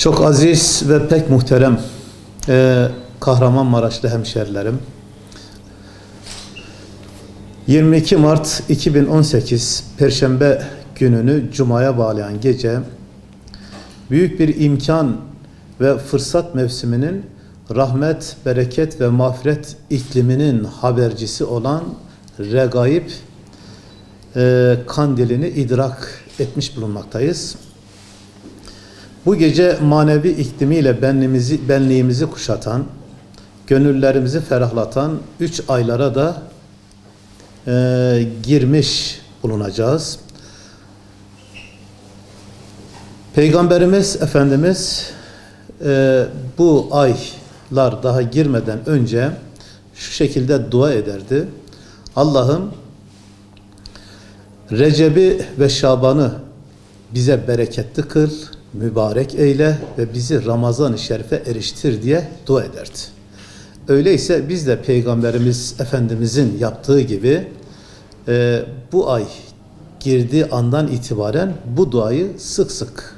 Çok aziz ve pek muhterem e, Kahramanmaraşlı hemşerilerim. 22 Mart 2018 Perşembe gününü Cuma'ya bağlayan gece büyük bir imkan ve fırsat mevsiminin rahmet, bereket ve mağfiret ikliminin habercisi olan Regaib e, kandilini idrak etmiş bulunmaktayız. Bu gece manevi iklimiyle benliğimizi, benliğimizi kuşatan, gönüllerimizi ferahlatan üç aylara da e, girmiş bulunacağız. Peygamberimiz Efendimiz e, bu aylar daha girmeden önce şu şekilde dua ederdi. Allah'ım Recep'i ve Şaban'ı bize bereketli kıl, mübarek eyle ve bizi Ramazan-ı Şerif'e eriştir diye dua ederdi. Öyleyse biz de Peygamberimiz Efendimizin yaptığı gibi e, bu ay girdiği andan itibaren bu duayı sık sık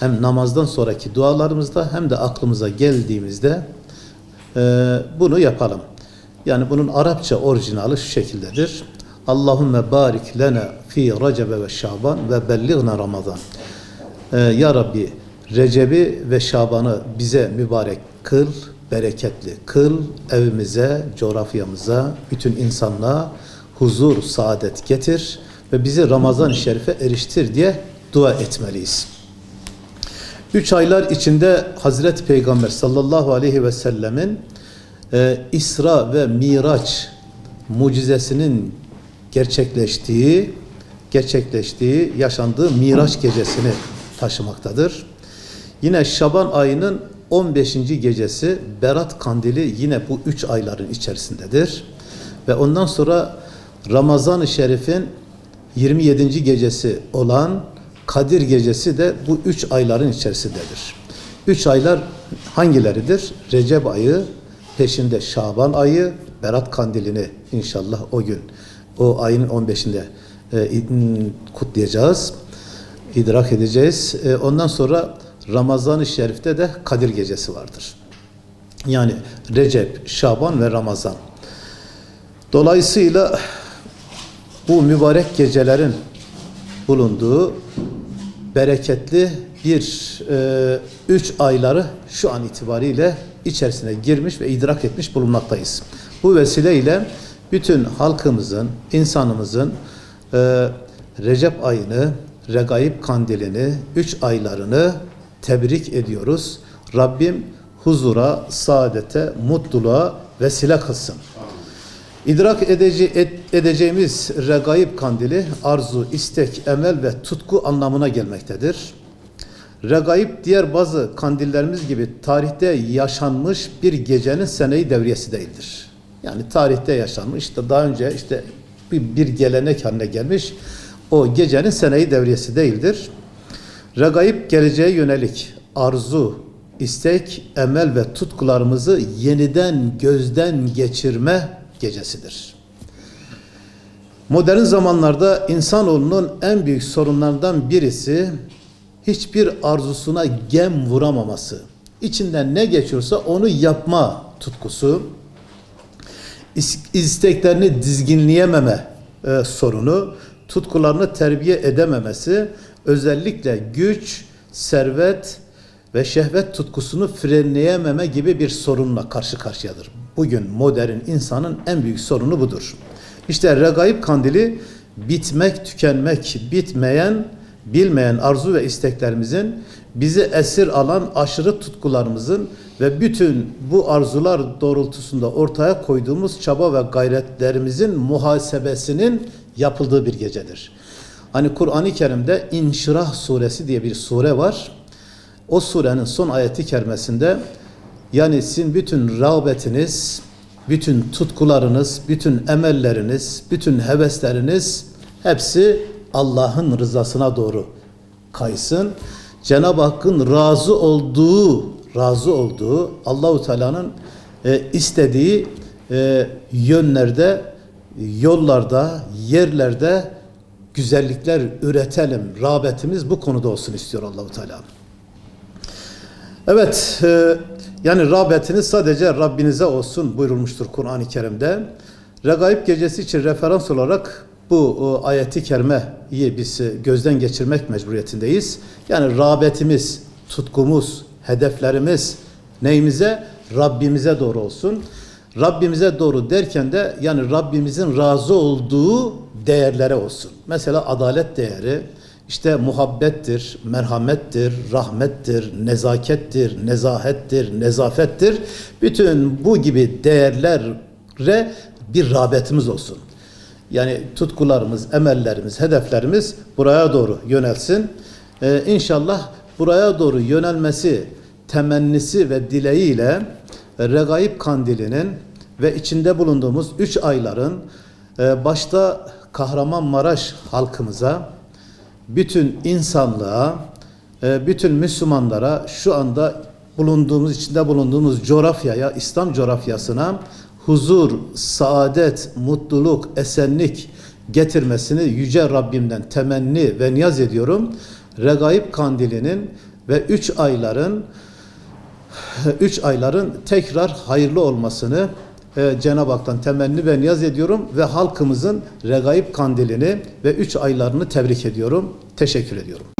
hem namazdan sonraki dualarımızda hem de aklımıza geldiğimizde e, bunu yapalım. Yani bunun Arapça orijinali şu şekildedir. Allahümme barik lena fi Recebe ve Şaban ve bellighna Ramazan. Ee, ya Rabbi Recep'i ve Şaban'ı bize mübarek kıl, bereketli kıl, evimize, coğrafyamıza, bütün insanlığa huzur, saadet getir ve bizi Ramazan-ı Şerif'e eriştir diye dua etmeliyiz. Üç aylar içinde Hazreti Peygamber sallallahu aleyhi ve sellemin e, İsra ve Miraç mucizesinin gerçekleştiği, gerçekleştiği, yaşandığı Miraç gecesini taşımaktadır. Yine Şaban ayının 15. gecesi Berat Kandili yine bu üç ayların içerisindedir. Ve ondan sonra Ramazan-ı Şerif'in 27. gecesi olan Kadir gecesi de bu üç ayların içerisindedir. Üç aylar hangileridir? Recep ayı, peşinde Şaban ayı, Berat Kandilini inşallah o gün, o ayın 15'inde e, kutlayacağız, idrak edeceğiz. E, ondan sonra Ramazan-ı Şerif'te de Kadir gecesi vardır. Yani Recep, Şaban ve Ramazan. Dolayısıyla bu mübarek gecelerin bulunduğu bereketli bir e, üç ayları şu an itibariyle içerisine girmiş ve idrak etmiş bulunmaktayız. Bu vesileyle bütün halkımızın, insanımızın e, Recep ayını, Regaib kandilini, üç aylarını tebrik ediyoruz. Rabbim huzura, saadete, mutluluğa vesile kılsın. İdrak edece, et, edeceğimiz regaib kandili arzu, istek, emel ve tutku anlamına gelmektedir. Regaib diğer bazı kandillerimiz gibi tarihte yaşanmış bir gecenin seneyi devriyesi değildir. Yani tarihte yaşanmış işte daha önce işte bir, bir gelenek haline gelmiş o gecenin seneyi devriyesi değildir. Regaib geleceğe yönelik arzu, istek, emel ve tutkularımızı yeniden gözden geçirme gecesidir. Modern zamanlarda insanoğlunun en büyük sorunlarından birisi hiçbir arzusuna gem vuramaması. İçinden ne geçiyorsa onu yapma tutkusu, isteklerini dizginleyememe e, sorunu, tutkularını terbiye edememesi, özellikle güç, servet ve şehvet tutkusunu frenleyememe gibi bir sorunla karşı karşıyadır. Bugün modern insanın en büyük sorunu budur. İşte regaib kandili bitmek, tükenmek, bitmeyen, bilmeyen arzu ve isteklerimizin bizi esir alan aşırı tutkularımızın ve bütün bu arzular doğrultusunda ortaya koyduğumuz çaba ve gayretlerimizin muhasebesinin yapıldığı bir gecedir. Hani Kur'an-ı Kerim'de İnşirah suresi diye bir sure var. O surenin son ayeti kerimesinde yani sizin bütün rağbetiniz, bütün tutkularınız, bütün emelleriniz, bütün hevesleriniz hepsi Allah'ın rızasına doğru kaysın. Cenab-ı Hakk'ın razı olduğu, razı olduğu, Allahu Teala'nın e, istediği e, yönlerde, yollarda, yerlerde güzellikler üretelim. Rağbetimiz bu konuda olsun istiyor Allahu Teala. Evet, e, yani rağbetiniz sadece Rabbinize olsun buyurulmuştur Kur'an-ı Kerim'de. Regaib gecesi için referans olarak bu e, ayeti kerimeyi biz e, gözden geçirmek mecburiyetindeyiz. Yani rağbetimiz, tutkumuz, hedeflerimiz neyimize? Rabbimize doğru olsun. Rabbimize doğru derken de yani Rabbimizin razı olduğu değerlere olsun. Mesela adalet değeri, işte muhabbettir, merhamettir, rahmettir, nezakettir, nezahettir, nezafettir. Bütün bu gibi değerlere bir rağbetimiz olsun. Yani tutkularımız, emellerimiz, hedeflerimiz buraya doğru yönelsin. Ee, inşallah buraya doğru yönelmesi, temennisi ve dileğiyle Regaib Kandili'nin ve içinde bulunduğumuz üç ayların e, başta Kahramanmaraş halkımıza, bütün insanlığa, e, bütün Müslümanlara şu anda bulunduğumuz, içinde bulunduğumuz coğrafyaya, İslam coğrafyasına huzur, saadet, mutluluk, esenlik getirmesini Yüce Rabbimden temenni ve niyaz ediyorum. Regaib Kandili'nin ve üç ayların üç ayların tekrar hayırlı olmasını e, Cenab-ı Hak'tan temenni ve niyaz ediyorum ve halkımızın Regaib Kandilini ve üç aylarını tebrik ediyorum. Teşekkür ediyorum.